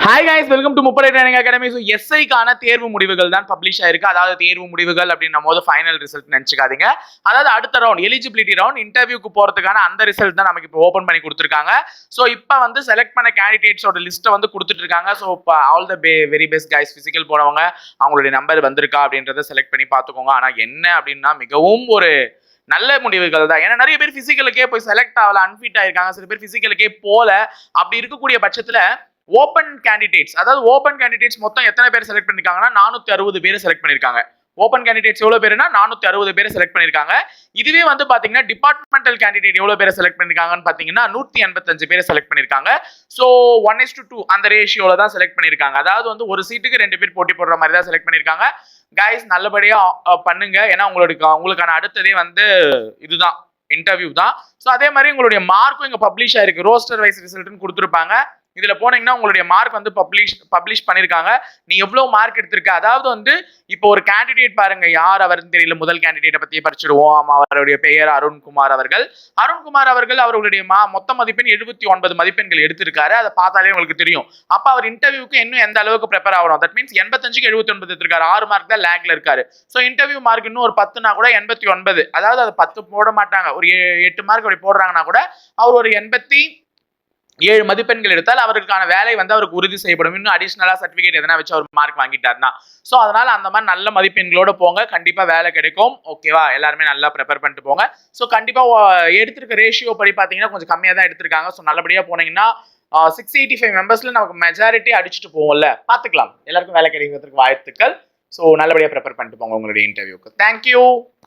Hi guys welcome to Muppadai training academy so எஸ்ஐக்கான தேர்வு முடிவுகள் தான் பப்ளிஷ் ஆயிருக்கு. அதாவது தேர்வு முடிவுகள் அப்படின்னு நம்ம போது ஃபைனல் ரிசல்ட் நினச்சிக்காதீங்க. அதாவது அடுத்த ரவுண்ட் எலிஜிபிலிட்டி ரவுண்ட் இன்டர்வியூக்கு போகிறதுக்கான அந்த ரிசல்ட் தான் நமக்கு இப்போ ஓப்பன் பண்ணி கொடுத்துருக்காங்க. ஸோ இப்போ வந்து செலக்ட் பண்ண கேண்டிடேட்ஸோட லிஸ்ட்டை வந்து கொடுத்துட்டு இருக்காங்க. ஸோ இப்போ all the be very best guys physical போனவங்க அவங்களுடைய நம்பர் வந்திருக்கா அப்படின்றத செலக்ட் பண்ணி பார்த்துக்கோங்க. ஆனால் என்ன அப்படின்னா மிகவும் ஒரு நல்ல முடிவுகள் தான். ஏன்னா நிறைய பேர் ஃபிசிக்கலுக்கே போய் செலக்ட் ஆகல அன்ஃபிட் ஆயிருக்காங்க. சில பேர் ஃபிசிக்கலுக்கே போல. அப்படி இருக்கக்கூடிய பட்சத்தில் ஓப்பன் கேண்டிடேட்ஸ் அதாவது ஓப்பன் கேண்டிடேட்ஸ் மொத்தம் எத்தனை பேர் செலக்ட் பண்ணிருக்காங்கன்னா நானூத்தி அறுபது பேர் செலக்ட் பண்ணிருக்காங்க. ஓப்பன் கேண்டிடேட்ஸ் எவ்வளோ பேருனா நானூத்தி அறுபது பேர் செலக்ட் பண்ணியிருக்காங்க இதுவே வந்து பார்த்தீங்கன்னா டிபார்ட்மெண்டல் கேண்டிடேட் எவ்வளோ பேர் செலக்ட் பண்ணிருக்காங்கன்னு பார்த்தீங்கன்னா நூற்றி எண்பத்தஞ்சு பேர் செலக்ட் பண்ணியிருக்காங்க so one is to two அந்த ரேஷியோவில் தான் செலக்ட் பண்ணிருக்காங்க. அதாவது வந்து ஒரு சீட்டுக்கு ரெண்டு பேர் போட்டி போடுற மாதிரி தான் செலக்ட் பண்ணியிருக்காங்க கைஸ் நல்லபடியாக பண்ணுங்க. ஏன்னா உங்களுக்கு உங்களுக்கான அடுத்ததே வந்து இதுதான் இன்டர்வியூ தான். ஸோ அதே மாதிரி உங்களுடைய மார்க்கும் இங்கே பப்ளிஷ் ஆயிருக்கு. ரோஸ்டர் வைஸ் ரிசல்ட்னு கொடுத்துருப்பாங்க. இதில் போனீங்கன்னா உங்களுடைய மார்க் வந்து பப்ளிஷ் பப்ளிஷ் பண்ணியிருக்காங்க நீ எவ்வளோ மார்க் எடுத்திருக்க? அதாவது வந்து இப்போ ஒரு கேண்டிடேட் பாருங்க. யார் அவர்னு தெரியல. முதல் கேண்டிடேட்டை பற்றி படிச்சிடுவோம். அவருடைய பெயர் அருண்குமார் அவர்கள். அருண்குமார் அவர்கள் அவர்களுடைய மா மொத்த மதிப்பெண் எழுபத்தி ஒன்பது மதிப்பெண்கள் எடுத்திருக்காரு. அதை பார்த்தாலே உங்களுக்கு தெரியும். அப்போ அவர் இன்டர்வியூக்கு இன்னும் எந்த அளவுக்கு ப்ரிப்பேர் ஆகணும்? தட் மீன்ஸ் எண்பத்தஞ்சுக்கு எழுபத்தி ஒன்பது எடுத்திருக்காரு. ஆறு மார்க் தான் லேக்ல இருக்காரு. ஸோ இன்டர்வியூ மார்க் இன்னும் ஒரு பத்துனா கூட எண்பத்தி ஒன்பது. அதாவது அது பத்து போட மாட்டாங்க. ஒரு எட்டு மார்க் அப்படி போடுறாங்கன்னா கூட அவர் ஒரு எண்பத்தி ஏழு மதிப்பெண்கள் எடுத்தால் அவருக்கான வேலை வந்து அவருக்கு உறுதி செய்யப்படும். இன்னும் அடிஷ்னலா சர்டிஃபிகேட் எதனா வச்சு அவர் மார்க் வாங்கிட்டாருன்னா. ஸோ அதனால அந்த மாதிரி நல்ல மதிப்பெண்களோட போங்க. கண்டிப்பா வேலை கிடைக்கும். ஓகேவா எல்லாருமே நல்லா ப்ரிப்பேர் பண்ணிட்டு போங்க. ஸோ கண்டிப்பா எடுத்திருக்க ரேஷியோ படி பார்த்தீங்கன்னா கொஞ்சம் கம்மியாக தான் எடுத்திருக்காங்க. ஸோ நல்லபடியா போனீங்கன்னா சிக்ஸ் எயிட்டி ஃபைவ் மெம்பர்ஸ்ல நமக்கு மெஜாரிட்டி அடிச்சுட்டு போவோம்ல. பார்த்துக்கலாம். எல்லாருக்கும் வேலை கிடைக்கிறதுக்கு வாழ்த்துக்கள் ஸோ நல்லபடியா ப்ரிப்பேர் பண்ணிட்டு போங்க உங்களுடைய இன்டர்வியூக்கு தேங்க்யூ